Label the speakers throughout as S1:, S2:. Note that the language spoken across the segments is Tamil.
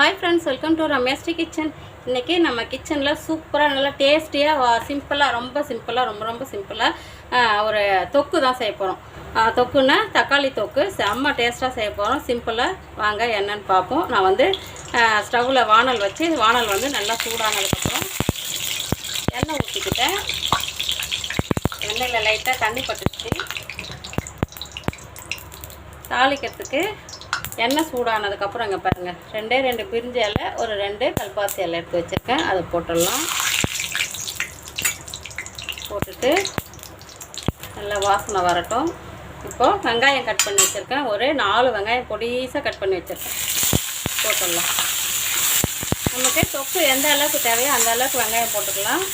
S1: ஹாய் ஃப்ரெண்ட்ஸ் வெல்கம் டு ரமேஸ்டி கிச்சன் இன்றைக்கி நம்ம கிச்சனில் சூப்பராக நல்லா டேஸ்டியாக சிம்பிளாக ரொம்ப சிம்பிளாக ரொம்ப ரொம்ப சிம்பிளாக ஒரு தொக்கு தான் செய்ய போகிறோம் தொக்குன்னா தக்காளி தொக்கு. செம்ம டேஸ்ட்டாக செய்ய போகிறோம் சிம்பிளாக வாங்க என்னன்னு பார்ப்போம். நான் வந்து ஸ்டவ்வில் வானல் வச்சு வானல் வந்து நல்லா சூடானதுக்கப்புறம் எண்ணெய் ஊற்றிக்கிட்டேன் எண்ணெயில் லைட்டாக தண்ணி பட்டுச்சு தாளிக்கிறதுக்கு எண்ணெய் சூடானதுக்கப்புறம் இங்கே பாருங்கள் ரெண்டே ரெண்டு பிரிஞ்சு இலை ஒரு ரெண்டு கல்பாசி இலை எடுத்து வச்சுருக்கேன். அதை போட்டுடலாம். போட்டுட்டு நல்லா வாசனை வரட்டும். இப்போது வெங்காயம் கட் பண்ணி வச்சுருக்கேன். ஒரு நாலு வெங்காயம் பொடிசாக கட் பண்ணி வச்சுருக்கேன். போட்டுடலாம். நமக்கு தொக்கு எந்த அளவுக்கு தேவையோ அந்த அளவுக்கு வெங்காயம் போட்டுக்கலாம்.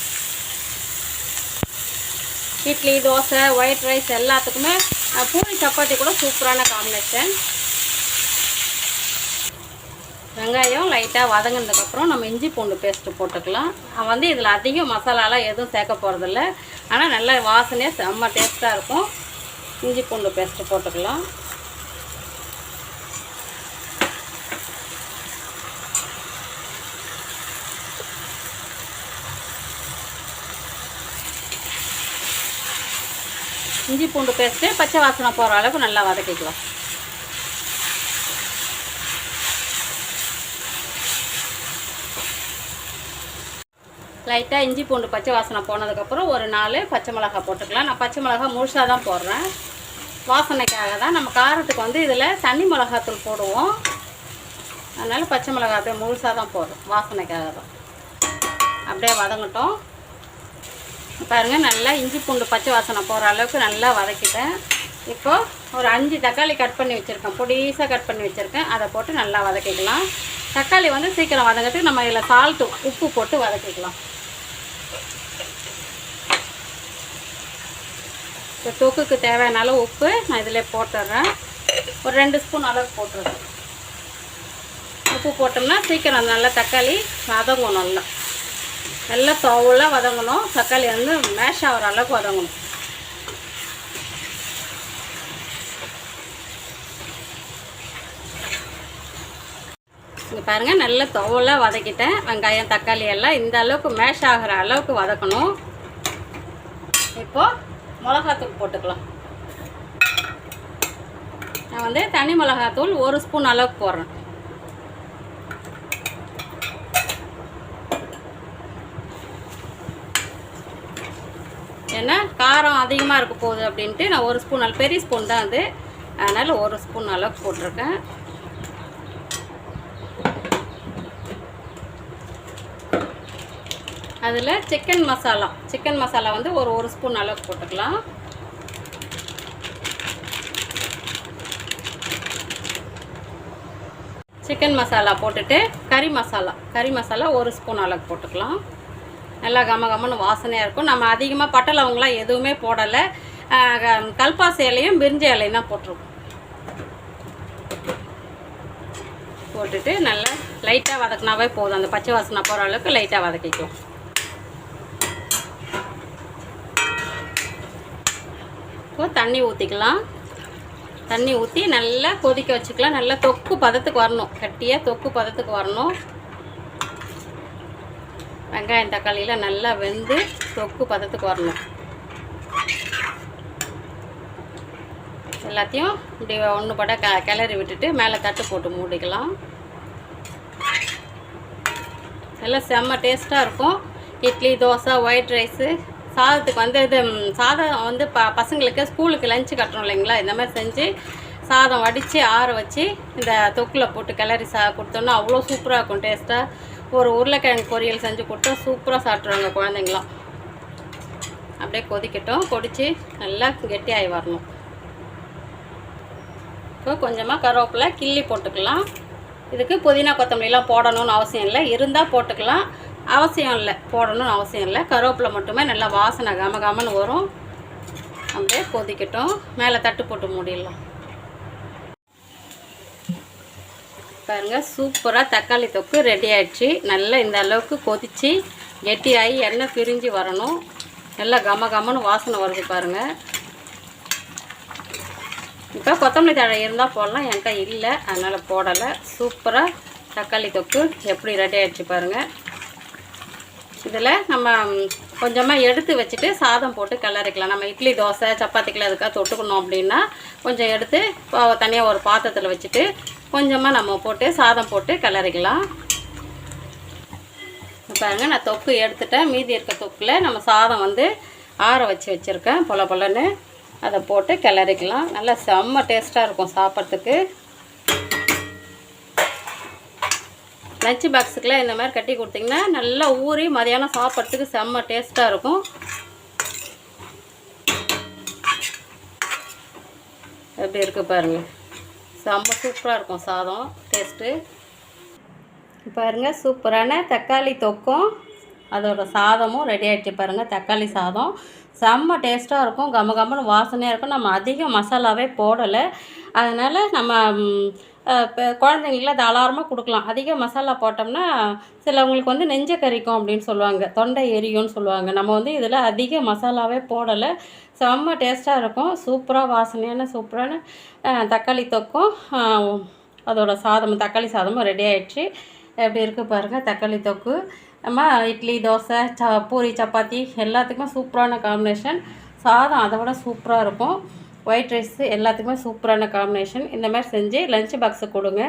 S1: இட்லி தோசை ஒயிட் ரைஸ் எல்லாத்துக்குமே பூரி சப்பாத்தி கூட சூப்பரான காம்பினேஷன் வெங்காயம் லைட்டாக வதங்கினதுக்கப்புறம் நம்ம இஞ்சி பூண்டு பேஸ்ட்டு போட்டுக்கலாம். வந்து இதில் அதிகம் மசாலாலாம் எதுவும் சேர்க்க போகிறதில்ல ஆனால் நல்ல வாசனையாக செம்ம டேஸ்ட்டாக இருக்கும். இஞ்சி பூண்டு பேஸ்ட்டு போட்டுக்கலாம். இஞ்சி பூண்டு பேஸ்ட்டு பச்சை வாசனை போகிற அளவுக்கு நல்லா வதக்கிக்கலாம். லைட்டாக இஞ்சி பூண்டு பச்சை வாசனை போனதுக்கப்புறம் ஒரு நாலு பச்சை மிளகா போட்டுக்கலாம். நான் பச்சை மிளகா முழுசாக தான் போடுறேன். வாசனைக்காக தான் நம்ம காரத்துக்கு வந்து இதில் தண்ணி மிளகாத்தூள் போடுவோம். அதனால் பச்சை மிளகா அப்படியே முழுசாக தான் போடுறோம். வாசனைக்காக தான். அப்படியே வதங்கட்டும். பாருங்கள் நல்லா இஞ்சி பூண்டு பச்சை வாசனை போகிற அளவுக்கு நல்லா வதக்கிட்டேன். இப்போது ஒரு அஞ்சு தக்காளி கட் பண்ணி வச்சுருக்கேன். பொடிசாக கட் பண்ணி வச்சுருக்கேன். அதை போட்டு நல்லா வதக்கிக்கலாம். தக்காளி வந்து சீக்கிரம் வதங்கிறதுக்கு நம்ம இதில் சால்ட்டு உப்பு போட்டு வதக்கிக்கலாம். இப்போ தொக்குக்கு தேவையான அளவு உப்பு நான் இதில் போட்டுடுறேன் ஒரு ரெண்டு ஸ்பூன் அளவுக்கு போட்டுருக்கேன் உப்பு போட்டோம்னா சீக்கிரம் நல்லா தக்காளி வதங்கும் நல்லா. நல்லா தோவலாக வதங்கணும். தக்காளி வந்து மேஷ் ஆகிற அளவுக்கு வதங்கணும். இங்கே பாருங்கள் நல்லா துவலாக வதக்கிட்டேன். வெங்காயம் தக்காளி எல்லாம் இந்த அளவுக்கு மேஷ் ஆகிற அளவுக்கு வதக்கணும். இப்போது மிளகாத்தூள் போட்டுக்கலாம். நான் வந்து தனி மிளகாத்தூள் ஒரு ஸ்பூன் அளவுக்கு போடுறேன். ஏன்னா காரம் அதிகமாக இருக்க போகுது அப்படின்ட்டு நான் ஒரு ஸ்பூன் பெரிய ஸ்பூன் தான் அது. அதனால் ஒரு ஸ்பூன் அளவுக்கு போட்டிருக்கேன். அதில் சிக்கன் மசாலா சிக்கன் மசாலா வந்து ஒரு ஒரு ஸ்பூன் அளவுக்கு போட்டுக்கலாம். சிக்கன் மசாலா போட்டுட்டு கறி மசாலா கறி மசாலா ஒரு ஸ்பூன் அளவுக்கு போட்டுக்கலாம். நல்லா கம கமன்னு வாசனையாக இருக்கும். நம்ம அதிகமாக பட்டை லவங்கலாம் எதுவுமே போடலை. க- கல்பாசி இலையும் பிரிஞ்ச இலையும் தான் போட்டிருக்கோம். போட்டுட்டு நல்லா லைட்டாக வதக்கினாவே போதும். அந்த பச்சை வாசனை போகிற அளவுக்கு லைட்டாக வதக்கிக்கலாம். இப்போ தண்ணி ஊற்றிக்கலாம் தண்ணி ஊற்றி நல்லா கொதிக்க வச்சுக்கலாம். நல்லா தொக்கு பதத்துக்கு வரணும். கட்டியாக தொக்கு பதத்துக்கு வரணும். வெங்காயம் தக்காளியில் நல்லா வெந்து தொக்கு பதத்துக்கு வரணும். எல்லாத்தையும் இப்படி ஒன்று பட க கிளறி விட்டுட்டு மேலே தட்டு போட்டு மூடிக்கலாம். எல்லாம் செம்ம டேஸ்ட்டாக இருக்கும். இட்லி தோசை ஒயிட் ரைஸு சாதத்துக்கு வந்து இது சாதம் வந்து ப பசங்களுக்கு ஸ்கூலுக்கு லஞ்சு கட்டுறோம் இல்லைங்களா? இந்த மாதிரி செஞ்சு சாதம் வடித்து ஆற வச்சு இந்த தொக்கில் போட்டு கிளறி சா கொடுத்தோன்னா அவ்வளோ சூப்பராக இருக்கும் டேஸ்ட்டாக ஒரு உருளைக்கிழங்கு பொரியல் செஞ்சு கொடுத்தா சூப்பராக சாப்பிட்ருவாங்க குழந்தைங்களாம். அப்படியே கொதிக்கட்டும் கொடித்து நல்லா கெட்டியாகி வரணும். இப்போ கொஞ்சமாக கருவேப்பிலை கிள்ளி போட்டுக்கலாம். இதுக்கு புதினா கொத்தமல்லிலாம் போடணும்னு அவசியம் இல்லை. இருந்தால் போட்டுக்கலாம். அவசியம் இல்லை போடணும்னு அவசியம் இல்லை. கருவேப்பிலை மட்டுமே நல்லா வாசனை கம கமன்னு வரும். அப்படியே கொதிக்கட்டும். மேலே தட்டு போட்டு மூடிடலாம். பாருங்க சூப்பராக தக்காளி தொக்கு ரெடி ஆயிடுச்சு. நல்லா இந்த அளவுக்கு கொதித்து கெட்டியாகி எண்ணெய் பிரிஞ்சு வரணும். நல்லா கம கமன்னு வாசனை வருது பாருங்கள் இப்போ கொத்தமல்லி தழை இருந்தால் போடலாம். என்கிட்ட இல்லை. அதனால் போடலை. சூப்பராக தக்காளி தொக்கு எப்படி ரெடி ஆகிடுச்சு பாருங்கள் இதில் நம்ம கொஞ்சமாக எடுத்து வச்சுட்டு சாதம் போட்டு கிளறிக்கலாம் நம்ம இட்லி தோசை சப்பாத்திக்கெலாம் எதுக்காக தொட்டுக்கணும் அப்படின்னா கொஞ்சம் எடுத்து தனியாக ஒரு பாத்திரத்தில் வச்சுட்டு கொஞ்சமாக நம்ம போட்டு சாதம் போட்டு கிளறிக்கலாம். பாருங்க நான் தொக்கு எடுத்துட்டேன். மீதி இருக்க தொக்கில் நம்ம சாதம் வந்து ஆற வச்சு வச்சுருக்கேன். பொல பொலன்னு அதை போட்டு கிளறிக்கலாம். நல்லா செம்ம டேஸ்ட்டாக இருக்கும் சாப்பிட்றதுக்கு. லஞ்ச் பாக்ஸுக்கெலாம் இந்த மாதிரி கட்டி கொடுத்தீங்கன்னா நல்லா ஊறி மதியானம் சாப்பிட்றதுக்கு செம்ம டேஸ்ட்டாக இருக்கும். எப்படி இருக்குது பாருங்கள் செம்ம சூப்பராக இருக்கும் சாதம் டேஸ்ட்டு பாருங்கள் சூப்பரான தக்காளி தொக்கும். அதோட சாதமும் ரெடி ஆகிடுச்சு பாருங்கள் தக்காளி சாதம். செம்ம டேஸ்ட்டாக இருக்கும் கம கம்மன்னு வாசனையாக இருக்கும். நம்ம அதிக மசாலாவே போடலை. அதனால் நம்ம இப்போ குழந்தைங்களுக்குலாம் தாராளமாக கொடுக்கலாம். அதிக மசாலா போட்டோம்னா சிலவங்களுக்கு வந்து நெஞ்ச கறிக்கும் அப்படின்னு சொல்லுவாங்க. தொண்டை எரியும்னு சொல்லுவாங்க. நம்ம வந்து இதில் அதிக மசாலாவே போடலை. செம்ம டேஸ்ட்டாக இருக்கும். சூப்பராக வாசனையான சூப்பரான தக்காளி தொக்கும். அதோடய அதோட தக்காளி சாதமும் ரெடி ஆயிடுச்சு. எப்படி இருக்குது பாருங்கள் தக்காளி தொக்கு. நம்ம இட்லி தோசை ச பூரி சப்பாத்தி எல்லாத்துக்குமே சூப்பரான காம்பினேஷன் சாதம் அதை விட சூப்பராக இருக்கும். ஒயிட் ரைஸு எல்லாத்துக்குமே சூப்பரான காம்பினேஷன் இந்த மாதிரி செஞ்சு லஞ்ச் பாக்ஸு கொடுங்க.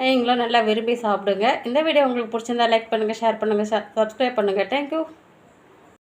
S1: நீங்களும் நல்லா விரும்பி சாப்பிடுங்க. இந்த வீடியோ உங்களுக்கு பிடிச்சிருந்தா லைக் பண்ணுங்கள் ஷேர் பண்ணுங்கள் சப்ஸ்கிரைப் பண்ணுங்கள் தேங்க்யூ